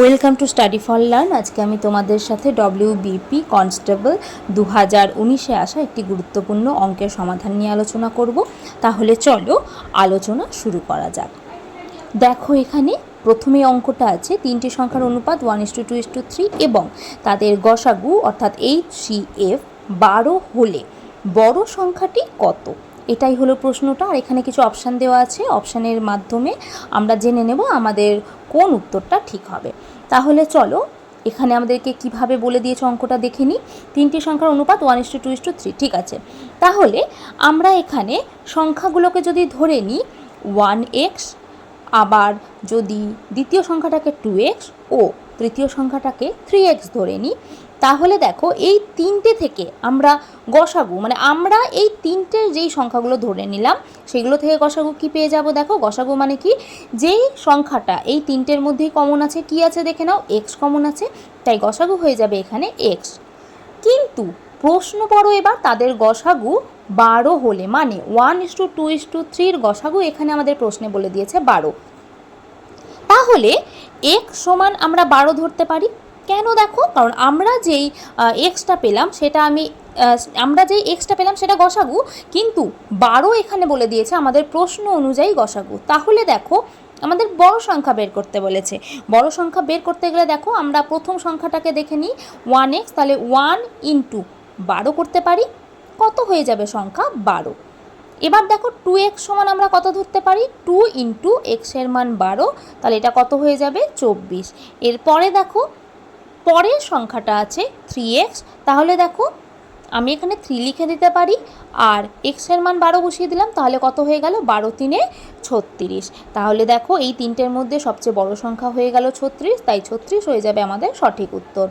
Welcome to study for learn আজকে আমি তোমাদের সাথে ডব্লিউবিপি কনস্টেবল দু হাজার উনিশে আসা একটি গুরুত্বপূর্ণ অঙ্কের সমাধান নিয়ে আলোচনা করব। তাহলে চলো আলোচনা শুরু করা যাক। দেখো এখানে প্রথমে অঙ্কটা আছে, তিনটি সংখ্যার অনুপাত one is to two is to three এবং তাদের গসাগু অর্থাৎ এইচ সি এফ বারো হলে বড় সংখ্যাটি কত? এটাই হলো প্রশ্নটা। আর এখানে কিছু অপশান দেওয়া আছে। অপশানের মাধ্যমে আমরা জেনে নেব আমাদের কোন উত্তরটা ঠিক হবে। তাহলে চলো, এখানে আমাদেরকে কীভাবে বলে দিয়েছে অঙ্কটা দেখে নিই। তিনটি সংখ্যার অনুপাত one is to two is to three ঠিক আছে? তাহলে আমরা এখানে সংখ্যাগুলোকে যদি ধরে নিই ওয়ান এক্স আবার যদি দ্বিতীয় সংখ্যাটাকে টু এক্স ও তৃতীয় সংখ্যাটাকে থ্রি এক্স ধরে নিই। তাহলে দেখো এই তিনটে থেকে আমরা গসাগু মানে আমরা এই তিনটে যেই সংখ্যাগুলো ধরে নিলাম, সেগুলো থেকে গসাগু কি পেয়ে যাব দেখো? গসাগু মানে কি? যেই সংখ্যাটা এই তিনটের মধ্যেই কমন আছে, কি আছে দেখে নাও? এক্স কমন আছে, তাই গসাগু হয়ে যাবে এখানে এক্স কিন্তু প্রশ্ন পড়ো এবার, তাদের গসাগু বারো হলে মানে one is to two is to থ্রির গসাগু এখানে আমাদের প্রশ্নে বলে দিয়েছে বারো। তাহলে এক সমান আমরা বারো ধরতে পারি? কেন দেখো? কারণ আমরা যেই এক্সটা পেলাম সেটা আমি আমরা যেই এক্সটা পেলাম সেটা গসাগু, কিন্তু বারো এখানে বলে দিয়েছে আমাদের প্রশ্ন অনুযায়ী গসাগু। তাহলে দেখো, আমাদের বড় সংখ্যা বের করতে বলেছে। বড় সংখ্যা বের করতে গেলে দেখো, আমরা প্রথম সংখ্যাটাকে দেখে নিই। ওয়ান এক্স তাহলে ওয়ান ইন্টু বারো করতে পারি। কত হয়ে যাবে সংখ্যা? বারো। এবার দেখো টু এক্স সমান আমরা কত ধরতে পারি? টু ইন্টু এক্সের মান বারো, তাহলে এটা কত হয়ে যাবে? চব্বিশ। এরপরে দেখো, পরের সংখ্যাটা আছে থ্রি এক্স তাহলে দেখো, আমি এখানে থ্রি লিখে দিতে পারি, আর এক্সের মান বারো বসিয়ে দিলাম, তাহলে কত হয়ে গেল? বারো তিনে ছত্রিশ। তাহলে দেখো, এই তিনটের মধ্যে সবচেয়ে বড় সংখ্যা হয়ে গেল ছত্রিশ, তাই ছত্রিশ হয়ে যাবে আমাদের সঠিক উত্তর।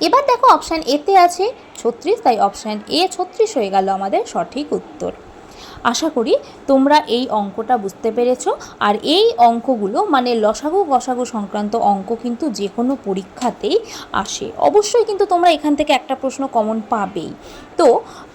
এবার দেখো অপশান এতে আছে ছত্রিশ, তাই অপশান এ ছত্রিশ হয়ে গেল আমাদের সঠিক উত্তর। আশা করি তোমরা এই অঙ্কটা বুঝতে পেরেছ। আর এই অঙ্কগুলো মানে লসাগু গসাগু সংক্রান্ত অঙ্ক কিন্তু যে কোনো পরীক্ষাতেই আসে। অবশ্যই কিন্তু তোমরা এখান থেকে একটা প্রশ্ন কমন পাবেই। তো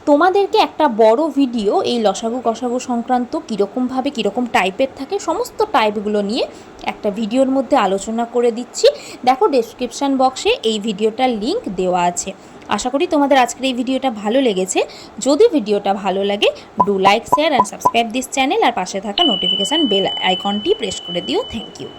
তোমাদেরকে একটা বড় ভিডিও এই লসাগু গসাগু সংক্রান্ত কীরকমভাবে, কীরকম টাইপের থাকে, সমস্ত টাইপগুলো নিয়ে একটা ভিডিওর মধ্যে আলোচনা করে দিচ্ছি। দেখো ডেসক্রিপশান বক্সে এই ভিডিওটার লিংক দেওয়া আছে। আশা করি তোমাদের আজকের এই ভিডিওটা ভালো লেগেছে। যদি ভিডিওটা ভালো লাগে do like share and subscribe this channel আর পাশে থাকা নোটিফিকেশান বেল আইকনটি প্রেস করে দিও। Thank you